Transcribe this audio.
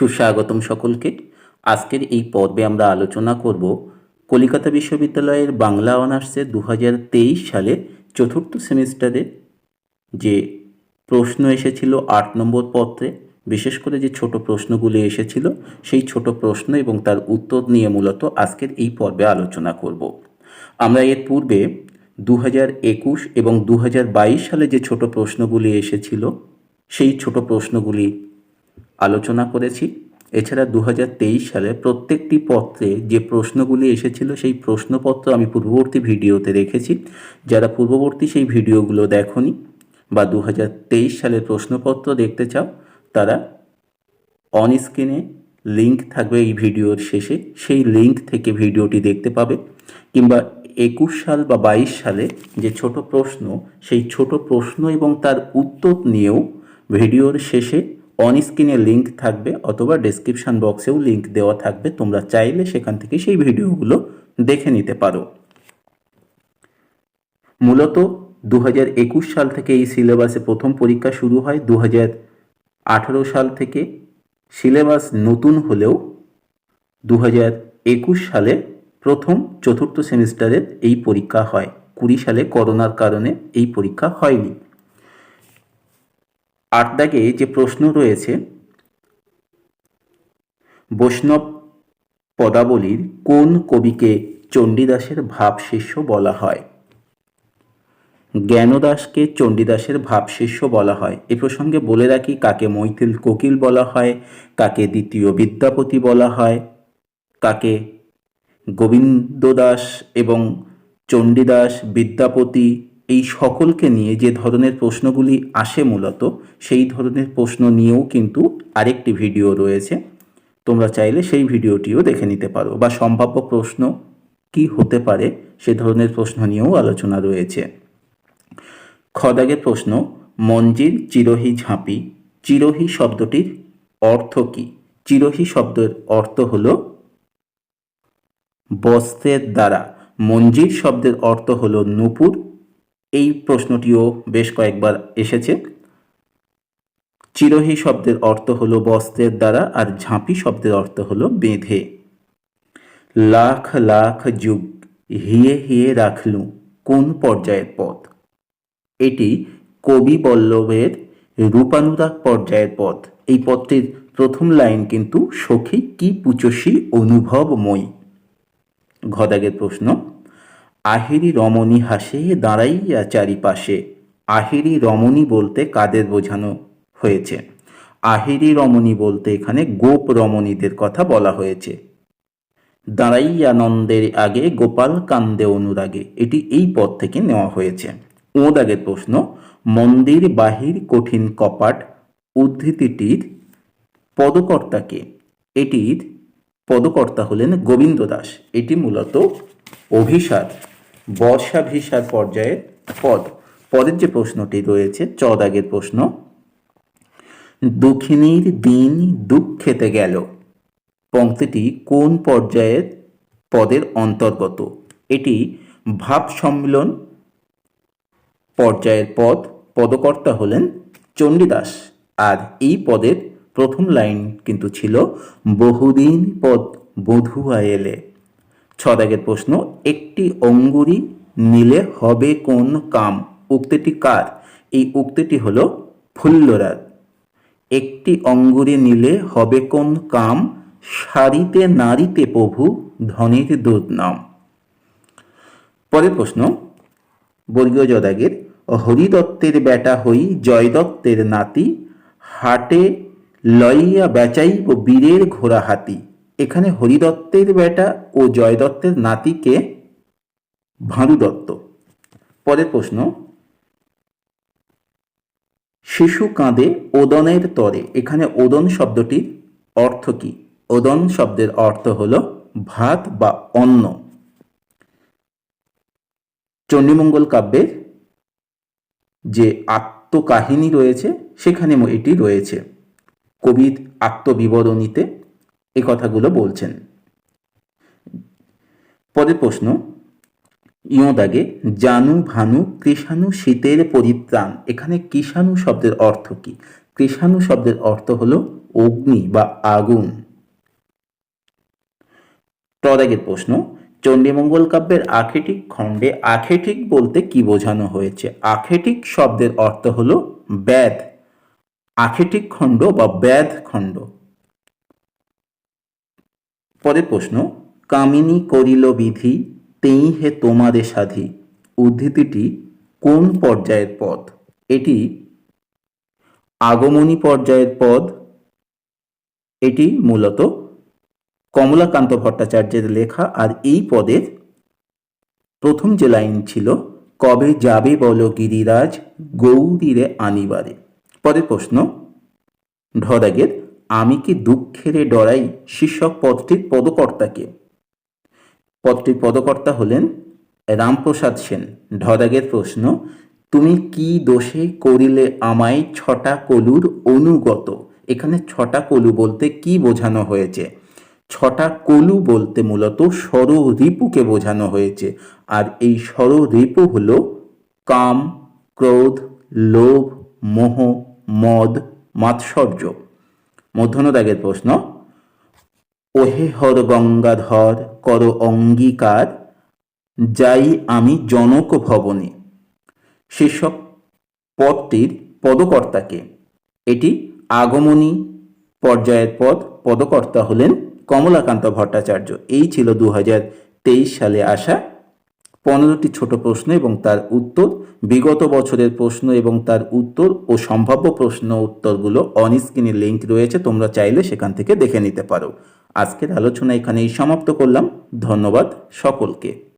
সুস্বাগতম সকলকে। আজকের এই পর্বে আমরা আলোচনা করব কলিকাতা বিশ্ববিদ্যালয়ের বাংলা অনার্সে দু হাজার তেইশ সালে চতুর্থ সেমিস্টারে যে প্রশ্ন এসেছিল আট নম্বর পত্রে, বিশেষ করে যে ছোট প্রশ্নগুলি এসেছিল, সেই ছোট প্রশ্ন এবং তার উত্তর নিয়ে মূলত আজকের এই পর্বে আলোচনা করব। আমরা এর পূর্বে দু একুশ এবং দু হাজার বাইশ সালে যে ছোট প্রশ্নগুলি এসেছিল, সেই ছোট প্রশ্নগুলি আলোচনা করেছি। এছাড়া দু হাজার তেইশ সালে প্রত্যেকটি পত্রে যে প্রশ্নগুলি এসেছিল, সেই প্রশ্নপত্র আমি পূর্ববর্তী ভিডিওতে রেখেছি। যারা পূর্ববর্তী সেই ভিডিওগুলো দেখনি বা দু হাজার তেইশ সালের প্রশ্নপত্র দেখতে চাও, তারা অন স্ক্রিনে লিঙ্ক থাকবে এই ভিডিওর শেষে। সেই লিঙ্ক থেকে ভিডিওটি দেখতে পাবে। কিংবা একুশ সাল বা বাইশ সালে যে ছোট প্রশ্ন, সেই ছোট প্রশ্ন এবং তার উত্তর নিয়েও ভিডিওর শেষে অন স্ক্রিনে লিঙ্ক থাকবে অথবা ডেসক্রিপশন বক্সেও লিঙ্ক দেওয়া থাকবে। তোমরা চাইলে সেখান থেকে সেই ভিডিওগুলো দেখে নিতে পারো। মূলত দু সাল থেকে এই সিলেবাসে প্রথম পরীক্ষা শুরু হয়। দু সাল থেকে সিলেবাস নতুন হলেও দু সালে প্রথম চতুর্থ সেমিস্টারের এই পরীক্ষা হয়। কুড়ি সালে করোনার কারণে এই পরীক্ষা হয়নি। আট দাগে যে প্রশ্ন রয়েছে, বৈষ্ণব পদাবলীর কোন কবিকে চণ্ডীদাসের ভাবশিষ্য বলা হয়? জ্ঞানদাসকে চণ্ডীদাসের ভাবশিষ্য বলা হয়। এ প্রসঙ্গে বলে রাখি, কাকে মৈথিল কোকিল বলা হয়, কাকে দ্বিতীয় বিদ্যাপতি বলা হয়, কাকে গোবিন্দ দাস এবং চণ্ডীদাস বিদ্যাপতি এই সকলকে নিয়ে যে ধরনের প্রশ্নগুলি আসে মূলত, সেই ধরনের প্রশ্ন নিয়েও কিন্তু আরেকটি ভিডিও রয়েছে। তোমরা চাইলে সেই ভিডিওটিও দেখে নিতে পারো বা সম্ভাব্য প্রশ্ন কি হতে পারে সে ধরনের প্রশ্ন নিয়েও আলোচনা রয়েছে। খদাগের প্রশ্ন, মঞ্জির চিরহি ঝাঁপি, চিরহি শব্দটির অর্থ কি? চিরহি শব্দের অর্থ হল বস্ত্রের দ্বারা। মঞ্জির শব্দের অর্থ হল নূপুর এই প্রশ্নটিও বেশ কয়েকবার এসেছে। চিরহি শব্দের অর্থ হলো বস্ত্রের দ্বারা আর ঝাঁপি শব্দের অর্থ হলো বেঁধে। লাখ লাখ যুগ, হিয়ে হিয়ে রাখলু কোন পর্যায়ের পথ? এটি কবি বল্লভের রূপানুরাগ পর্যায়ের পথ। এই পথটির প্রথম লাইন কিন্তু সখী কি পুচসী অনুভবময়ী। ঘদাগের প্রশ্ন। আহিরি রমণী হাসে, দাঁড়াইয়া চারিপাশে। আহিরি রমণী বলতে কাদের বোঝানো হয়েছে? আহিরি রমণী বলতে এখানে গোপ রমণীদের কথা বলা হয়েছে। দাঁড়াইয়ানন্দের আগে গোপাল কান্দে অনুরাগে, এটি এই পদ থেকে নেওয়া হয়েছে। ও দাগের প্রশ্ন, মন্দির বাহির কঠিন কপাট, উদ্ধৃতিটির পদকর্তাকে এটির পদকর্তা হলেন গোবিন্দ দাস। এটি মূলত অভিসার। বর্ষাভিসার পর্যায়ের পদ। পরের যে প্রশ্নটি রয়েছে, চদাগের প্রশ্ন, দুঃখিনীর দিন দুঃখেতে গেল। পংক্তিটি কোন পর্যায়ের পদের অন্তর্গত? এটি ভাব সম্মিলন পর্যায়ের পদ। পদকর্তা হলেন চণ্ডীদাস। আর এই পদের প্রথম লাইন কিন্তু ছিল, বহুদিন পদ বধুয়া এলে। ছদাগের প্রশ্ন, একটি অঙ্গুরি নিলে হবে কোন কাম? উক্তিটি কার? এই উক্তিটি হল ফুল্লরার। একটি অঙ্গুরি নিলে হবে কোন কাম? সারিতে নারীতে প্রভু ধনের দুধ নাম। পরের প্রশ্ন, বর্গীয় জদাগের হরিদত্তের বেটা হই জয়দত্তের নাতি, হাটে লইয়া বেচাইব বীরের ঘোড়া হাতি। এখানে হরিদত্তের বেটা ও জয়দত্তের নাতিকে ভাঁড়ু দত্ত পরের প্রশ্ন, শিশু কাঁদে ওদনের তরে। এখানে ওদন শব্দটির অর্থ কি? ওদন শব্দের অর্থ হল ভাত বা অন্ন। চণ্ডীমঙ্গল কাব্যের যে আত্মকাহিনী রয়েছে সেখানে এটি রয়েছে। কবির আত্মবিবরণীতে এই কথাগুলো বলছেন। পরের প্রশ্ন ইয়দাগে জানু ভানু কৃষাণু শীতের পরিত্রাণ। এখানে কৃষাণু শব্দের অর্থ কি? কৃষাণু শব্দের অর্থ হলো অগ্নি বা আগুন। তদাগের প্রশ্ন, চণ্ডীমঙ্গল কাব্যের আখেটিক খণ্ডে আখেটিক বলতে কি বোঝানো হয়েছে? আখেটিক শব্দের অর্থ হলো ব্যাধ। আখেটিক খণ্ড বা ব্যাধ খণ্ড। পরের প্রশ্ন, কামিনী করিল বিধি, তেই হে তোমারে সাধি। উদ্ধৃতিটি, কোন পর্যায়ের পদ এটি, আগমনী পর্যায়ের পদ এটি মূলত কমলাকান্ত ভট্টাচার্যের লেখা আর এই পদের প্রথম যে লাইন ছিল, কবে যাবে বলো গিরিরাজ, গৌরীরে আনিবারে। পরের প্রশ্ন ঢদাগের আমি কি দুঃখেরে ডরাই শীর্ষক পদটির পদকর্তাকে? পদটির পদকর্তা হলেন রামপ্রসাদ সেন। ঢদাগের প্রশ্ন, তুমি কি দোষে করিলে আমায় ছটা কলুর অনুগত? এখানে ছটা কলু বলতে কি বোঝানো হয়েছে? ছটা কলু বলতে মূলত স্বর রিপুকে বোঝানো হয়েছে। আর এই স্বর রিপু হল কাম, ক্রোধ, লোভ, মোহ, মদ, মাৎসর্য। মধ্যনদাগের প্রশ্ন, ওহে হর গঙ্গাধর, কর অঙ্গীকার, যাই আমি জনক ভবনে। শীর্ষক পদটির পদকর্তাকে এটি আগমনী পর্যায়ের পদ, পদকর্তা হলেন কমলাকান্ত ভট্টাচার্য। এই ছিল দু হাজার তেইশ সালে আসা পনেরোটি ছোট প্রশ্ন এবং তার উত্তর, বিগত বছরের প্রশ্ন এবং তার উত্তর ও সম্ভাব্য প্রশ্ন উত্তরগুলো অন স্ক্রিনে লিঙ্ক রয়েছে, তোমরা চাইলে সেখান থেকে দেখে নিতে পারো। আজকের আলোচনা এখানেই সমাপ্ত করলাম। ধন্যবাদ সকলকে।